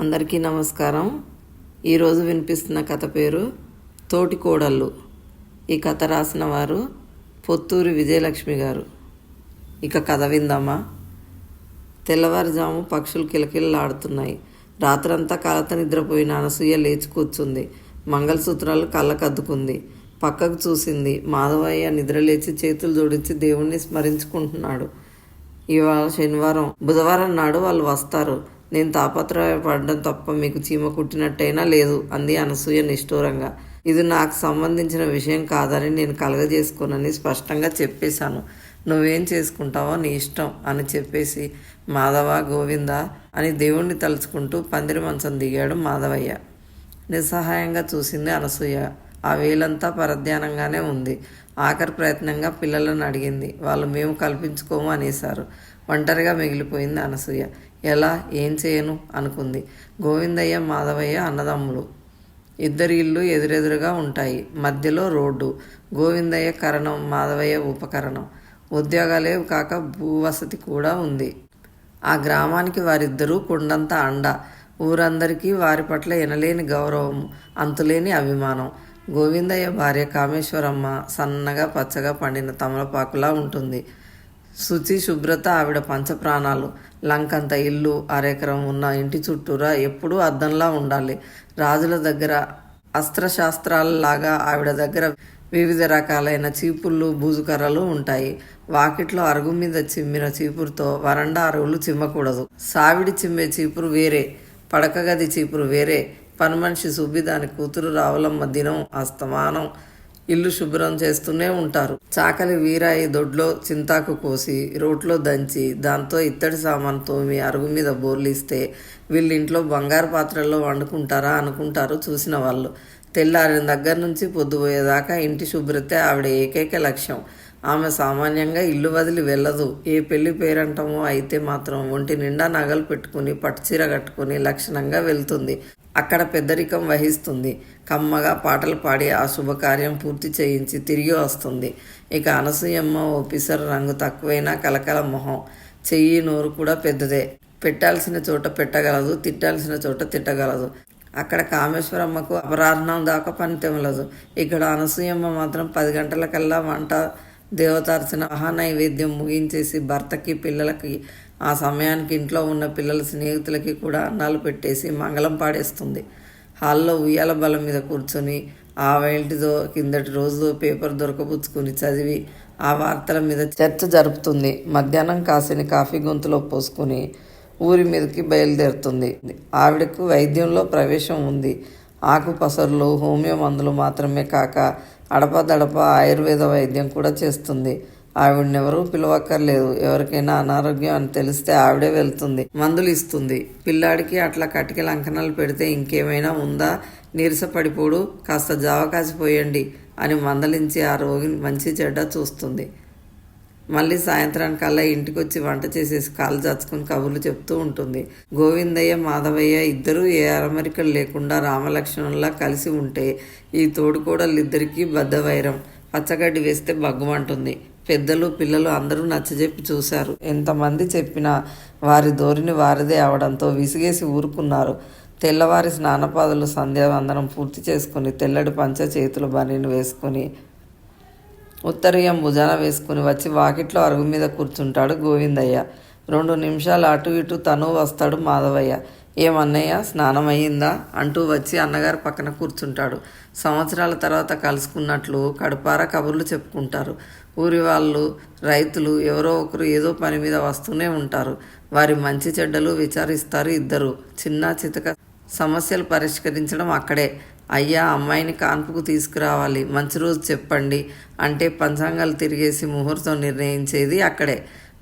అందరికీ నమస్కారం. ఈరోజు వినిపిస్తున్న కథ పేరు తోటి కోడళ్ళు. ఈ కథ రాసిన వారు పొత్తూరి విజయలక్ష్మి గారు. ఇక కథ విందామా? తెల్లవారుజాము పక్షులు కిలకిలలాడుతున్నాయి. రాత్రంతా కలత నిద్రపోయిన అనసూయ లేచి కూర్చుంది. మంగళసూత్రాలు కళ్ళకద్దుకుంది. పక్కకు చూసింది మాధవయ్య నిద్రలేచి చేతులు జోడించి దేవుణ్ణి స్మరించుకుంటున్నాడు. ఇవాళ శనివారం. బుధవారం నాడు వాళ్ళు వస్తారు. నేను తాపత్రయపడడం తప్ప మీకు చీమ కుట్టినట్టయినా లేదు అంది అనసూయ నిష్ఠూరంగా. ఇది నాకు సంబంధించిన విషయం కాదని నేను కలగజేసుకోనని స్పష్టంగా చెప్పేశాను. నువ్వేం చేసుకుంటావో నీ ఇష్టం అని చెప్పేసి మాధవ గోవింద అని దేవుణ్ణి తలుచుకుంటూ పందిరి మంచం దిగాడు మాధవయ్య. నిస్సహాయంగా చూసింది అనసూయ. ఆ వేలంతా పరధ్యానంగానే ఉంది. ఆఖరి ప్రయత్నంగా పిల్లలను అడిగింది. వాళ్ళు మేము కల్పించుకోము అనేశారు. ఒంటరిగా మిగిలిపోయింది అనసూయ. ఎలా ఏం చేయను? అనుకుంది. గోవిందయ్య మాధవయ్య అన్నదమ్ములు. ఇద్దరి ఇల్లు ఎదురెదురుగా ఉంటాయి. మధ్యలో రోడ్డు. గోవిందయ్య కరణం మాధవయ్య ఉపకరణం. ఉద్యోగాలే కాక భూవసతి కూడా ఉంది. ఆ గ్రామానికి వారిద్దరూ కొండంత అండ. ఊరందరికీ వారి పట్ల ఎనలేని గౌరవం అంతులేని అభిమానం. గోవిందయ్య భార్య కామేశ్వరమ్మ సన్నగా పచ్చగా పండిన తమలపాకులా ఉంటుంది. శుచి శుభ్రత ఆవిడ పంచప్రాణాలు. లంకంత ఇల్లు అరెకరం ఉన్న ఇంటి చుట్టూరా ఎప్పుడూ అద్దంలా ఉండాలి. రాజుల దగ్గర అస్త్రశాస్త్రాలలాగా ఆవిడ దగ్గర వివిధ రకాలైన చీపుళ్ళు బూజుకర్రలు ఉంటాయి. వాకిట్లో అరుగు మీద చిమ్మిన చీపురుతో వరండా అరుగులు చిమ్మకూడదు. సావిడి చిమ్మే చీపురు వేరే పడకగది చీపురు వేరే. పని మనిషి సుబ్బి దాని కూతురు రావులమ్మ దినం అస్తమానం. ఇల్లు శుభ్రం చేస్తూనే ఉంటారు. చాకలి వీరాయి దొడ్లో చింతాకు కోసి రోట్లో దంచి దాంతో ఇత్తడి సామాను తోమి అరుగు మీద బోర్లిస్తే వీళ్ళింట్లో బంగారు పాత్రల్లో వండుకుంటారా అనుకుంటారు చూసిన వాళ్ళు. తెల్లారిన దగ్గర నుంచి పొద్దుపోయేదాకా ఇంటి శుభ్రతే ఆవిడ ఏకైక లక్ష్యం. ఆమె సామాన్యంగా ఇల్లు వదిలి వెళ్ళదు. ఏ పెళ్ళి పేరంటమో అయితే మాత్రం ఒంటి నిండా నగలు పెట్టుకుని పట్టుచీర కట్టుకుని లక్షణంగా వెళ్తుంది. అక్కడ పెద్దరికం వహిస్తుంది. కమ్మగా పాటలు పాడి ఆ శుభకార్యం పూర్తి చేయించి తిరిగి వస్తుంది. ఇక అనసూయమ్మ ఓపిసర్ రంగు తక్కువైనా కలకల మొహం. చెయ్యి నోరు కూడా పెద్దదే. పెట్టాల్సిన చోట పెట్టగలదు తిట్టాల్సిన చోట తిట్టగలదు. అక్కడ కామేశ్వరమ్మకు అపరాహ్నం దాకా పని ఇక్కడ అనసూయమ్మ మాత్రం పది గంటలకల్లా వంట దేవతార్చన మహానైవేద్యం ముగించేసి భర్తకి పిల్లలకి ఆ సమయానికి ఇంట్లో ఉన్న పిల్లల స్నేహితులకి కూడా అన్నాలు పెట్టేసి మంగళం పాడేస్తుంది. హాల్లో ఉయ్యాల బలం మీద కూర్చొని ఆ వేల్టిదో కిందటి రోజు పేపర్ దొరకబుచ్చుకుని చదివి ఆ వార్తల మీద చర్చ జరుపుతుంది. మధ్యాహ్నం కాసిన కాఫీ గొంతులో పోసుకుని ఊరి మీదకి బయలుదేరుతుంది. ఆవిడకు వైద్యంలో ప్రవేశం ఉంది. ఆకుపసర్లు హోమియో మందులు మాత్రమే కాక అడపదడప ఆయుర్వేద వైద్యం కూడా చేస్తుంది. ఆవిడనెవరూ పిలవక్కర్లేదు. ఎవరికైనా అనారోగ్యం అని తెలిస్తే ఆవిడే వెళ్తుంది మందులు ఇస్తుంది. పిల్లాడికి అట్లా కటికి లంకనాలు పెడితే ఇంకేమైనా ఉందా? నీరసపడిపోడు కాస్త జావ కాసిపోయండి అని మందలించి ఆ రోగిని మంచి చెడ్డ చూస్తుంది. మళ్ళీ సాయంత్రానికల్లా ఇంటికి వచ్చి వంట చేసేసి కాలు చచ్చుకుని కబుర్లు చెప్తూ ఉంటుంది. గోవిందయ్య మాధవయ్య ఇద్దరూ ఏ అరమరికలు లేకుండా రామలక్ష్మణులా కలిసి ఉంటే ఈ తోడుకోడలిద్దరికీ బద్ధవైరం. పచ్చగడ్డి వేస్తే బగ్గుమంటుంది పెద్దలు పిల్లలు అందరూ నచ్చజెప్పి చూశారు. ఎంతమంది చెప్పినా వారి ధోరణి వారిదే అవడంతో విసిగేసి ఊరుకున్నారు. తెల్లవారి స్నానపాదులు సంధ్యావందనం పూర్తి చేసుకుని తెల్లడి పంచ చేతులు బనీని వేసుకుని ఉత్తరీయం భుజాన వేసుకుని వచ్చి వాకిట్లో అరుగు మీద కూర్చుంటాడు గోవిందయ్య. రెండు నిమిషాలు అటు ఇటు తను వస్తాడు మాధవయ్య. ఏమన్నయ్య స్నానం అయ్యిందా అంటూ వచ్చి అన్నగారు పక్కన కూర్చుంటాడు. సంవత్సరాల తర్వాత కలుసుకున్నట్లు కడపార కబుర్లు చెప్పుకుంటారు. ఊరి వాళ్ళు రైతులు ఎవరో ఒకరు ఏదో పని మీద వస్తూనే ఉంటారు. వారి మంచి చెడ్డలు విచారిస్తారు ఇద్దరు. చిన్న చితక సమస్యలు పరిష్కరించడం అక్కడే. అయ్యా అమ్మాయిని కాన్పుకు తీసుకురావాలి. మంచి రోజు చెప్పండి అంటే పంచాంగాలు తిరిగేసి ముహూర్తం నిర్ణయించేది అక్కడే.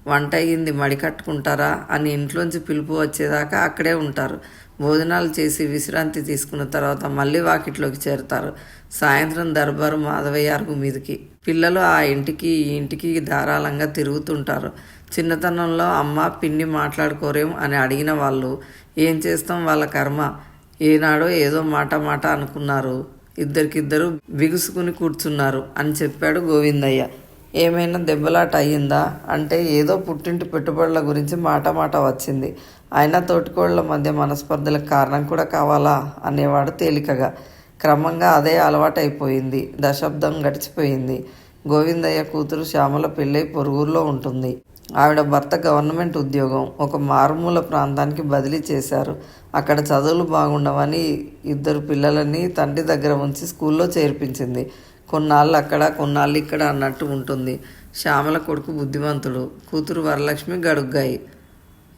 వంట అయ్యింది మడి కట్టుకుంటారా అని ఇంట్లోంచి పిలుపు వచ్చేదాకా అక్కడే ఉంటారు. భోజనాలు చేసి విశ్రాంతి తీసుకున్న తర్వాత మళ్ళీ వాకిట్లోకి చేరుతారు. సాయంత్రం దర్బారు మాధవయ్య అరుగు మీదకి. పిల్లలు ఆ ఇంటికి ఈ ఇంటికి ధారాళంగా తిరుగుతుంటారు. చిన్నతనంలో అమ్మ పిన్ని మాట్లాడుకోరేం అని అడిగిన వాళ్ళు ఏం చేస్తాం వాళ్ళ కర్మ? ఏనాడో ఏదో మాట మాట అనుకున్నారు. ఇద్దరికిద్దరు బిగుసుకుని కూర్చున్నారు అని చెప్పాడు గోవిందయ్య. ఏమైనా దెబ్బలాట అయ్యిందా అంటే ఏదో పుట్టింటి పెట్టుబడుల గురించి మాట మాట వచ్చింది. అయినా తోటికోళ్ళ మధ్య మనస్పర్ధలకు కారణం కూడా కావాలా అనేవాడు తేలికగా. క్రమంగా అదే అలవాటైపోయింది. దశాబ్దం గడిచిపోయింది. గోవిందయ్య కూతురు శ్యామల పెళ్ళై పొరుగురులో ఉంటుంది. ఆవిడ భర్త గవర్నమెంట్ ఉద్యోగం. ఒక మారుమూల ప్రాంతానికి బదిలీ చేశారు. అక్కడ చదువులు బాగుండవని ఇద్దరు పిల్లలని తండ్రి దగ్గర ఉంచి స్కూల్లో చేర్పించింది. కొన్నాళ్ళు అక్కడ కొన్నాళ్ళు ఇక్కడ అన్నట్టు ఉంటుంది. శ్యామల కొడుకు బుద్ధిమంతుడు. కూతురు వరలక్ష్మి గడుగ్గాయి.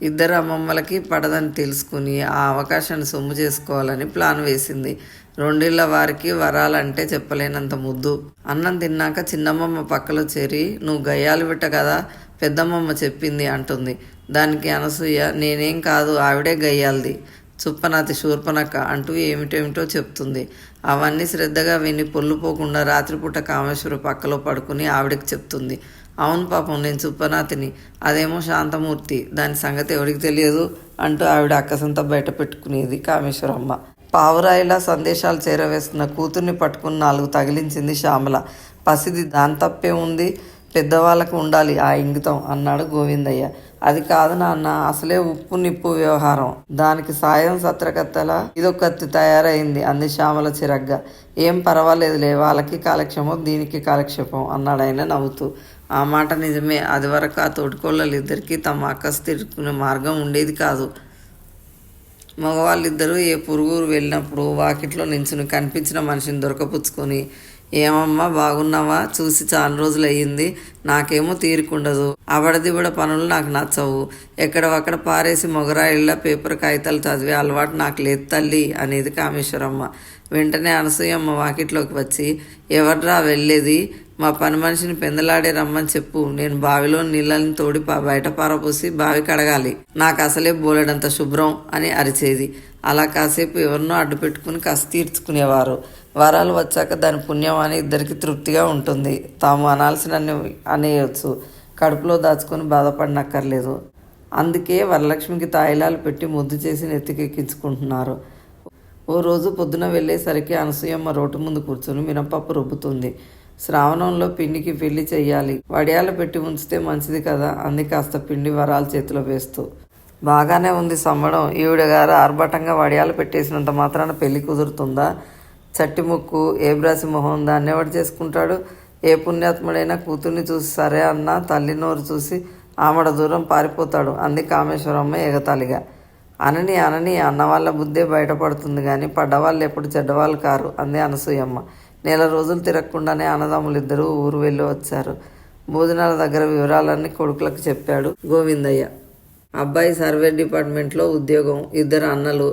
ఇద్దరు అమ్మమ్మలకి పడదని తెలుసుకుని ఆ అవకాశాన్ని సొమ్ము చేసుకోవాలని ప్లాన్ వేసింది. రెండేళ్ళ వారికి వరాలంటే చెప్పలేనంత ముద్దు. అన్నం తిన్నాక చిన్నమ్మమ్మ పక్కలో చేరి నువ్వు గయ్యాలు బిట్ట కదా పెద్దమ్మమ్మ చెప్పింది అంటుంది. దానికి అనసూయ నేనేం కాదు ఆవిడే గయ్యాలది. చుప్పనాతి శూర్పనక్క అంటూ ఏమిటేమిటో చెప్తుంది. అవన్నీ శ్రద్ధగా విని పొల్లుపోకుండా రాత్రిపూట కామేశ్వరు పక్కలో పడుకుని ఆవిడకి చెప్తుంది. అవును పాపం నేను చుప్పనాతిని. అదేమో శాంతమూర్తి. దాని సంగతి ఎవరికి తెలియదు? అంటూ ఆవిడ అక్కసంతా బయట పెట్టుకునేది కామేశ్వరమ్మ. పావురాయిలా సందేశాలు చేరవేస్తున్న కూతుర్ని పట్టుకుని నాలుగు తగిలించింది శ్యామల. పసిది దాని తప్పే ఉంది. పెద్దవాళ్ళకు ఉండాలి ఆ ఇంగితం అన్నాడు గోవిందయ్య. అది కాదు నాన్న అసలే ఉప్పు నిప్పు వ్యవహారం. దానికి సాయం సత్రకత్తల ఇదొకత్తి తయారైంది అంది శ్యామల చిరగ్గా. ఏం పర్వాలేదులే వాళ్ళకి కాలక్షేమం దీనికి కాలక్షేపం అన్నాడు ఆయన నవ్వుతూ. ఆ మాట నిజమే అది వరకు ఆ తోటికోళ్ళిద్దరికీ తమ అక్కసు తిరుక్కునే మార్గం ఉండేది కాదు. మగవాళ్ళిద్దరూ ఏ పురుగురు వెళ్ళినప్పుడు వాకిట్లో నించుని కనిపించిన మనిషిని దొరకపుచ్చుకొని ఏమమ్మా బాగున్నావా? చూసి చాలా రోజులు అయ్యింది నాకేమో తీరుకుండదు. అవడదిబడ పనులు నాకు నచ్చవు. ఎక్కడవక్కడ పారేసి మొగరాయిళ్ళ పేపర్ కాగితాలు చదివే అలవాటు నాకు లేదు తల్లి అనేది కామేశ్వరమ్మ. వెంటనే అనసూయమ్మ వాకిట్లోకి వచ్చి ఎవర్రా వెళ్ళేది? మా పని మనిషిని పెందలాడే రమ్మని చెప్పు. నేను బావిలో నీళ్ళని తోడి బయట పారపోసి బావి కడగాలి. నాకు అసలే బోలెడంత శుభ్రం అని అరిచేది. అలా కాసేపు ఎవరినో అడ్డు పెట్టుకుని కసి తీర్చుకునేవారు. వరాలు వచ్చాక దాని పుణ్యం అని ఇద్దరికి తృప్తిగా ఉంటుంది. తాము అనాల్సిన అనేయచ్చు. కడుపులో దాచుకొని బాధపడనక్కర్లేదు. అందుకే వరలక్ష్మికి తాయిలాలు పెట్టి ముద్దు చేసి నెత్తికెక్కించుకుంటున్నారు. ఓ రోజు పొద్దున వెళ్ళేసరికి అనసూయమ్మ రోడ్డు ముందు కూర్చొని మినపప్పు రుబ్బుతుంది. శ్రావణంలో పిండికి పెళ్ళి చెయ్యాలి. వడియాలు పెట్టి ఉంచితే మంచిది కదా? అంది కాస్త పిండి వరాలు చేతిలో వేస్తూ. బాగానే ఉంది సంబడం ఈవిడ గారు ఆర్భటంగా వడియాలు పెట్టేసినంత మాత్రాన పెళ్ళి కుదురుతుందా? చట్టి ముక్కు ఏ బ్రాసి మొహం దాన్ని ఎవడు చేసుకుంటాడు? ఏ పుణ్యాత్ముడైనా కూతుర్ని చూసి సరే అన్న తల్లి నోరు చూసి ఆమడ దూరం పారిపోతాడు. అంది కామేశ్వరమ్మ ఎగతాళిగా అనని అనని అన్నవాళ్ళ బుద్ధే బయటపడుతుంది కానీ పడ్డవాళ్ళు ఎప్పుడు చెడ్డవాళ్ళు కారు అంది అనసూయమ్మ. నెల రోజులు తిరగకుండానే అన్నదమ్ములిద్దరూ ఊరు వెళ్ళి వచ్చారు. భోజనాల దగ్గర వివరాలన్నీ కొడుకులకు చెప్పాడు గోవిందయ్య. అబ్బాయి సర్వే డిపార్ట్మెంట్లో ఉద్యోగం ఇద్దరు అన్నలు.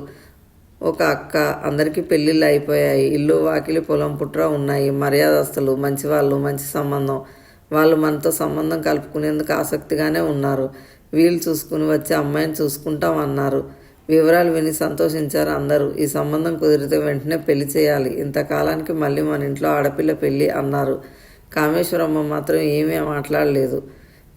ఒక అక్క అందరికీ పెళ్ళిళ్ళు అయిపోయాయి. ఇల్లు వాకిలి పొలం పుట్ర ఉన్నాయి. మర్యాదస్తులు మంచివాళ్ళు మంచి సంబంధం. వాళ్ళు మనతో సంబంధం కలుపుకునేందుకు ఆసక్తిగానే ఉన్నారు. వీళ్ళు చూసుకుని వచ్చి అమ్మాయిని చూసుకుంటాం అన్నారు వివరాలు విని సంతోషించారు అందరూ. ఈ సంబంధం కుదిరితే వెంటనే పెళ్ళి చేయాలి. ఇంతకాలానికి మళ్ళీ మన ఇంట్లో ఆడపిల్ల పెళ్ళి అన్నారు. కామేశ్వరమ్మ మాత్రం ఏమీ మాట్లాడలేదు.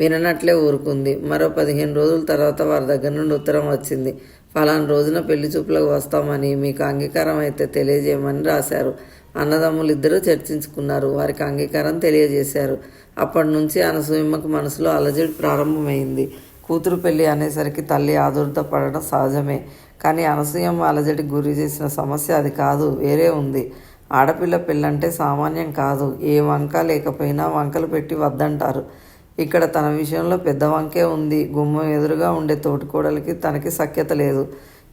విననట్లే ఊరుకుంది. మరో పదిహేను రోజుల తర్వాత వారి దగ్గర నుండి ఉత్తరం వచ్చింది. ఫలానా రోజున పెళ్ళి చూపులకు వస్తామని మీకు అంగీకారం అయితే తెలియజేయమని రాశారు. అన్నదమ్ములు ఇద్దరూ చర్చించుకున్నారు. వారికి అంగీకారం తెలియజేశారు. అప్పటి నుంచి అనసూయమ్మకు మనసులో అలజడి ప్రారంభమైంది. కూతురు పెళ్ళి అనేసరికి తల్లి ఆదుర్ద పడడం సహజమే. కానీ అనసూయమ్మ అలజడి గురి చేసిన సమస్య అది కాదు వేరే ఉంది. ఆడపిల్ల పెళ్ళంటే సామాన్యం కాదు. ఏ వంక లేకపోయినా వంకలు పెట్టి వద్దంటారు. ఇక్కడ తన విషయంలో పెద్ద వంకే ఉంది. గుమ్మం ఎదురుగా ఉండే తోటికోడలికి తనకి సఖ్యత లేదు.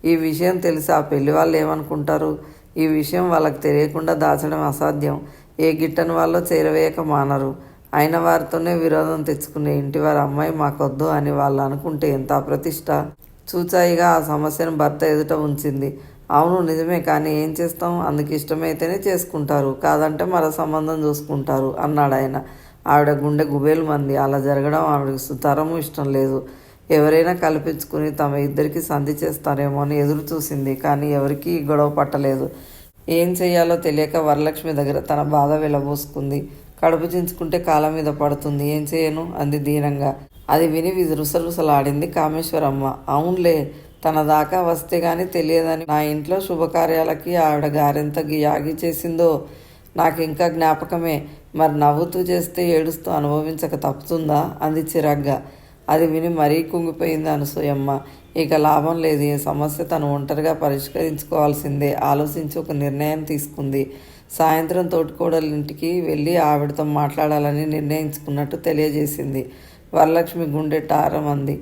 ఈ విషయం తెలిసి ఆ పెళ్ళి వాళ్ళు ఏమనుకుంటారు? ఈ విషయం వాళ్ళకి తెలియకుండా దాచడం అసాధ్యం. ఏ గిట్టని వాళ్ళో చేరవేయక మానరు. అయిన వారితోనే విరోధం తెచ్చుకునే ఇంటి వారి అమ్మాయి మాకొద్దు అని వాళ్ళు అనుకుంటే ఎంత ప్రతిష్ట చూచాయిగా ఆ సమస్యను భర్త ఎదుట ఉంచింది. అవును నిజమే కానీ ఏం చేస్తాం? అందుకు ఇష్టమైతేనే చేసుకుంటారు. కాదంటే మరో సంబంధం చూసుకుంటారు అన్నాడు ఆయన ఆవిడ గుండె గుబేలు మంది. అలా జరగడం ఆవిడకి సుతరము ఇష్టం లేదు. ఎవరైనా కల్పించుకుని తమ ఇద్దరికి సంధి చేస్తారేమో అని ఎదురు చూసింది కానీ ఎవరికీ గొడవ పట్టలేదు. ఏం చేయాలో తెలియక వరలక్ష్మి దగ్గర తన బాధ వెళ్ళబోసుకుంది కడుపు చించుకుంటే కాలం మీద పడుతుంది. ఏం చేయను? అంది దీనంగా. అది విని రుసరుసలాడింది కామేశ్వరమ్మ. అవునులే తన దాకా వస్తే గాని తెలియదని నా ఇంట్లో శుభకార్యాలకి ఆవిడ గారెంత యాగి చేసిందో నాకు ఇంకా జ్ఞాపకమే. మరి నవ్వుతూ చేస్తే ఏడుస్తూ అనుభవించక తప్పుతుందా? అంది చిరాగ్గా. అది విని మరీ కుంగిపోయింది అనసూయమ్మ. ఇక లాభం లేదు. ఈ సమస్య తను ఒంటరిగా పరిష్కరించుకోవాల్సిందే. ఆలోచించి ఒక నిర్ణయం తీసుకుంది. సాయంత్రం తోటికోడల ఇంటికి వెళ్ళి ఆవిడతో మాట్లాడాలని నిర్ణయించుకున్నట్టు తెలియజేసింది. వరలక్ష్మి గుండె టారం అంది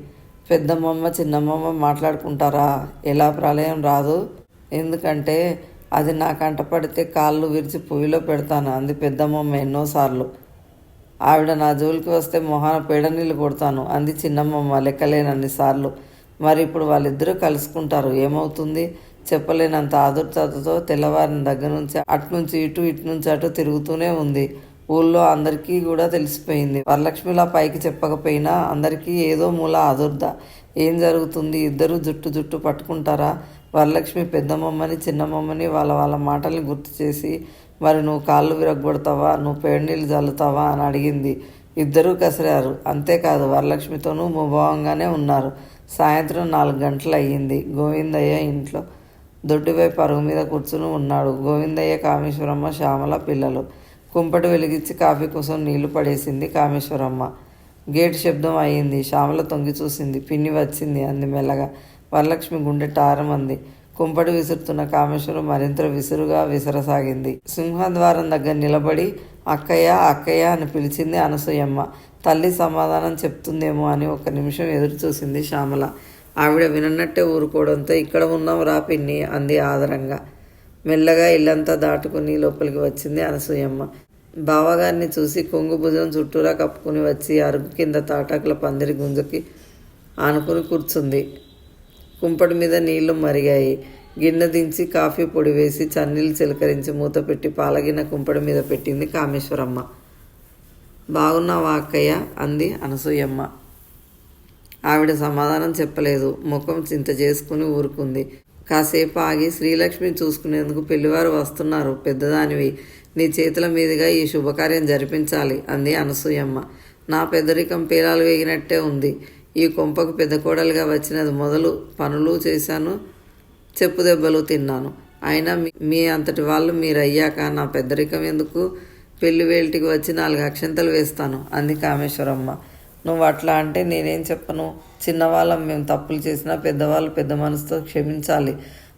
పెద్దమ్మమ్మ చిన్నమ్మమ్మ మాట్లాడుకుంటారా? ఎలా ప్రళయం రాదు? ఎందుకంటే అది నా కంట పడితే కాళ్ళు విరిచి పొయ్యిలో పెడతాను అంది పెద్దమ్మమ్మ ఎన్నోసార్లు. ఆవిడ నా జోలికి వస్తే మొహాన పేడ నీళ్ళు కొడతాను అంది చిన్నమ్మమ్మ లెక్కలేనన్ని సార్లు. మరి ఇప్పుడు వాళ్ళిద్దరూ కలుసుకుంటారు ఏమవుతుంది? చెప్పలేనంత ఆదుర్తతో తెల్లవారిన దగ్గర నుంచి అటు నుంచి ఇటు ఇటు నుంచి అటు తిరుగుతూనే ఉంది. ఊళ్ళో అందరికీ కూడా తెలిసిపోయింది. వరలక్ష్మిలా పైకి చెప్పకపోయినా అందరికీ ఏదో మూల ఆదుర్ద. ఏం జరుగుతుంది? ఇద్దరు జుట్టు జుట్టు పట్టుకుంటారా? వరలక్ష్మి పెద్దమ్మమ్మని చిన్నమ్మమ్మని వాళ్ళ వాళ్ళ మాటల్ని గుర్తు చేసి మరి నువ్వు కాళ్ళు విరగొడతావా నువ్వు పేడనీళ్ళు చల్లుతావా? అని అడిగింది. ఇద్దరూ కసిరారు. అంతేకాదు వరలక్ష్మితోనూ ముభావంగానే ఉన్నారు. సాయంత్రం నాలుగు గంటలు అయ్యింది. గోవిందయ్య ఇంట్లో దొడ్డిపై పరుగు మీద కూర్చుని ఉన్నాడు. గోవిందయ్య కామేశ్వరమ్మ శ్యామల పిల్లలు. కుంపటి వెలిగించి కాఫీ కోసం నీళ్ళు పడేసింది కామేశ్వరమ్మ. గేటు శబ్దం అయ్యింది. శ్యామల తొంగి చూసింది. పిన్ని వచ్చింది అంది మెల్లగా. వరలక్ష్మి గుండె టారం అంది. కుంపటి విసురుతున్న కామేశ్వరం మరింత విసురుగా విసరసాగింది. సింహద్వారం దగ్గర నిలబడి అక్కయ్య అక్కయ్య అని పిలిచింది అనసూయమ్మ. తల్లి సమాధానం చెప్తుందేమో అని ఒక నిమిషం ఎదురు చూసింది శ్యామల. ఆవిడ వినన్నట్టే ఊరుకోవడంతో ఇక్కడ ఉన్నాం రా పిన్ని అంది ఆదరంగా. మెల్లగా ఇల్లంతా దాటుకుని లోపలికి వచ్చింది అనసూయమ్మ. బావగారిని చూసి కొంగు భుజం చుట్టూరా కప్పుకుని వచ్చి అరుగు కింద తాటాకుల పందిరి గుంజకి ఆనుకుని కూర్చుంది. కుంపటి మీద నీళ్ళు మరిగాయి. గిన్నె దించి కాఫీ పొడి వేసి చన్నీళ్ళు చిలకరించి మూత పెట్టి పాలగిన్న కుంపటి మీద పెట్టింది కామేశ్వరమ్మ. బాగున్నావా అక్కయ్య? అంది అనసూయమ్మ. ఆవిడ సమాధానం చెప్పలేదు. ముఖం చింత చేసుకుని ఊరుకుంది. కాసేపు ఆగి శ్రీలక్ష్మి చూసుకునేందుకు పెళ్ళివారు వస్తున్నారు. పెద్దదానివి నీ చేతుల మీదుగా ఈ శుభకార్యం జరిపించాలి అంది అనసూయమ్మ. నా పెద్దరికం పీలాలు వేగినట్టే ఉంది. ఈ కొంపకు పెద్ద కోడలుగా వచ్చినది మొదలు పనులు చేశాను చెప్పు దెబ్బలు తిన్నాను. అయినా మీ అంతటి వాళ్ళు మీరు అయ్యాక నా పెద్దరికం ఎందుకు? పెళ్ళి వేల్టికి వచ్చి నాలుగు అక్షంతలు వేస్తాను అంది కామేశ్వరమ్మ. నువ్వు అట్లా అంటే నేనేం చెప్పను? చిన్నవాళ్ళం మేము తప్పులు చేసినా పెద్దవాళ్ళు పెద్ద మనసుతో క్షమించాలి.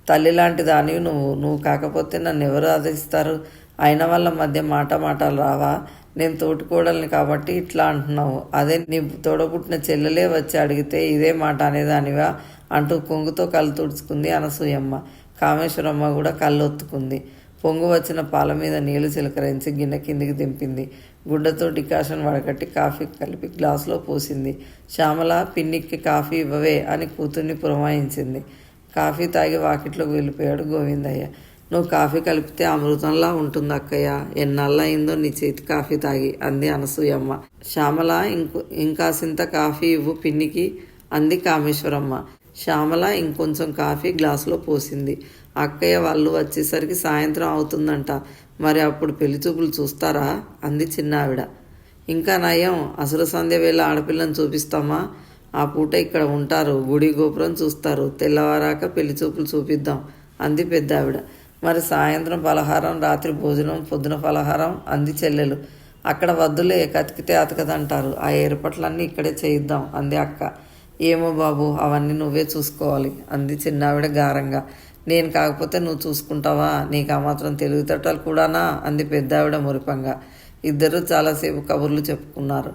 తల్లి లాంటి దానివి నువ్వు. నువ్వు కాకపోతే నన్ను ఎవరు ఆదరిస్తారు? అయిన వాళ్ళ మధ్య మాట మాటలు రావా? నేను తోటికోడల్ని కాబట్టి ఇట్లా అంటున్నావు. అదే నీ తోడబుట్టిన చెల్లెలే వచ్చి అడిగితే ఇదే మాట అనేదానివా? అంటూ కొంగుతో కళ్ళు తుడుచుకుంది అనసూయమ్మ. కామేశ్వరమ్మ కూడా కళ్ళు ఒత్తుకుంది పొంగు వచ్చిన పాల మీద నీళ్ళు చిలకరించి గిన్నె కిందికి దింపింది. గుడ్డతో డికాషన్ వడకట్టి కాఫీ కలిపి గ్లాసులో పోసింది. శ్యామల పిన్నికి కాఫీ ఇవ్వవే అని కూతుర్ని పురమాయించింది. కాఫీ తాగి వాకిట్లోకి వెళ్ళిపోయాడు గోవిందయ్య. నువ్వు కాఫీ కలిపితే అమృతంలా ఉంటుంది అక్కయ్య. ఎన్నాళ్ళయిందో నీ చేతి కాఫీ తాగి అంది అనసూయమ్మ. శ్యామల ఇంకో ఇంకాసింత కాఫీ ఇవ్వు పిన్నికి అంది కామేశ్వరమ్మ. శ్యామల ఇంకొంచెం కాఫీ గ్లాసులో పోసింది. అక్కయ్య వాళ్ళు వచ్చేసరికి సాయంత్రం అవుతుందంట. మరి అప్పుడు పెళ్ళి చూపులు చూస్తారా? అంది చిన్నావిడ. ఇంకా నయం అసుర సంధ్య వేళ ఆడపిల్లని చూపిస్తామా? ఆ పూట ఇక్కడ ఉంటారు గుడి గోపురం చూస్తారు. తెల్లవారాక పెళ్ళి చూపులు చూపిద్దాం అంది పెద్ద ఆవిడ మరి సాయంత్రం పలహారం రాత్రి భోజనం పొద్దున పలహారం అంది చెల్లెలు. అక్కడ వద్దులే కతికితే అతకదంటారు. ఆ ఏర్పాట్లన్నీ ఇక్కడే చేయిద్దాం అంది అక్క. ఏమో బాబు అవన్నీ నువ్వే చూసుకోవాలి అంది చిన్నావిడ గారంగా. నేను కాకపోతే నువ్వు చూసుకుంటావా? నీకు ఆ మాత్రం తెలివితేటలు కూడానా? అంది పెద్దావిడ మురిపంగా. ఇద్దరు చాలాసేపు కబుర్లు చెప్పుకున్నారు.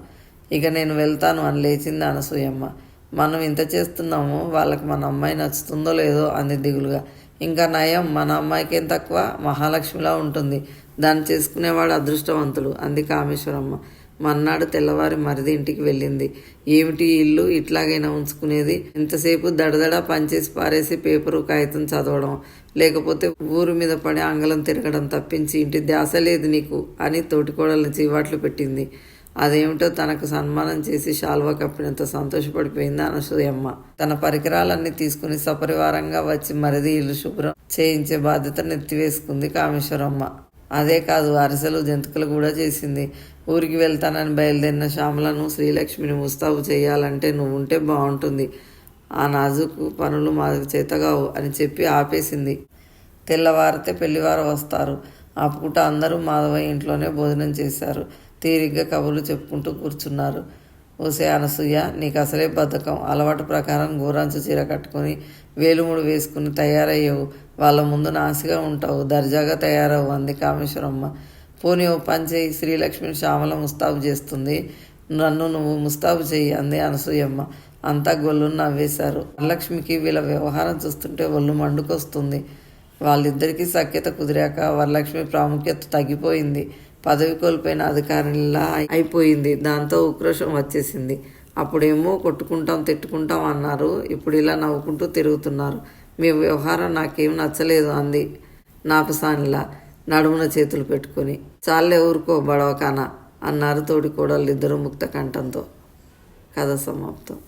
ఇక నేను వెళ్తాను అని లేచింది అనసూయమ్మ. మనం ఇంత చేస్తున్నాము? వాళ్ళకి మన అమ్మాయి నచ్చుతుందో లేదో? అంది దిగులుగా. ఇంకా నయం మన అమ్మాయికేం తక్కువ? మహాలక్ష్మిలా ఉంటుంది. దాన్ని చేసుకునేవాడు అదృష్టవంతులు. అంది కామేశ్వరమ్మ మన్నాడు తెల్లవారి మరిది ఇంటికి వెళ్ళింది. ఏమిటి ఇల్లు? ఇట్లాగైనా ఉంచుకునేది? ఇంతసేపు దడదడ పనిచేసి పారేసి పేపరు కాగితం చదవడం లేకపోతే ఊరు మీద పడి అంగళం తిరగడం తప్పించి ఇంటి ధ్యాస లేదు నీకు అని తోటికోడల్ని జీవాట్లు పెట్టింది. అదేమిటో తనకు సన్మానం చేసి శాల్వా కప్పినంత సంతోషపడిపోయింది అనసూయమ్మ తన పరికరాలన్నీ తీసుకుని సపరివారంగా వచ్చి మరిది ఇల్లు శుభ్రం చేయించే బాధ్యత నెత్తివేసుకుంది కామేశ్వరమ్మ. అదే కాదు అరిసెలు జంతికలు కూడా చేసింది. ఊరికి వెళ్తానని బయలుదేరిన శ్యామలను శ్రీలక్ష్మిని ముస్తాబు చేయాలంటే నువ్వు ఉంటే బాగుంటుంది. ఆ నాజుకు పనులు మాకు చేతగావు అని చెప్పి ఆపేసింది. తెల్లవారితే పెళ్ళివారు వస్తారు. ఆ పూట అందరూ మాధవ ఇంట్లోనే భోజనం చేశారు. తీరిగ్గా కబుర్లు చెప్పుకుంటూ కూర్చున్నారు. ఓసే అనసూయ నీకు అసలే బద్ధకం. అలవాటు ప్రకారం గోరంచు చీర కట్టుకొని వేలుముడు వేసుకుని తయారయ్యవు. వాళ్ళ ముందు నాసిగా ఉంటావు. దర్జాగా తయారవు అంది కామేశ్వరమ్మ. పోనీ ఓ పని శ్రీలక్ష్మిని శ్యామల ముస్తాబు చేస్తుంది. నన్ను నువ్వు ముస్తాబు చెయ్యి అంది అనసూయమ్మ. అంతా గొల్లు నవ్వేశారు. వరలక్ష్మికి వీళ్ళ వ్యవహారం చూస్తుంటే ఒళ్ళు మండుకొస్తుంది. వాళ్ళిద్దరికీ సఖ్యత కుదిరాక వరలక్ష్మి ప్రాముఖ్యత తగ్గిపోయింది. పదవి కోల్పోయిన అధికారిలా అయిపోయింది. దాంతో ఉక్రోషం వచ్చేసింది. అప్పుడేమో కొట్టుకుంటాం తిట్టుకుంటాం అన్నారు. ఇప్పుడు ఇలా నవ్వుకుంటూ తిరుగుతున్నారు. మీ వ్యవహారం నాకేం నచ్చలేదు అంది నాపసానిలా నడుమున చేతులు పెట్టుకొని. చాలే ఊరుకో బడవకాన అన్నారు తోడి కోడళ్ళు ఇద్దరు ముక్త కంఠంతో. కథ సమాప్తం.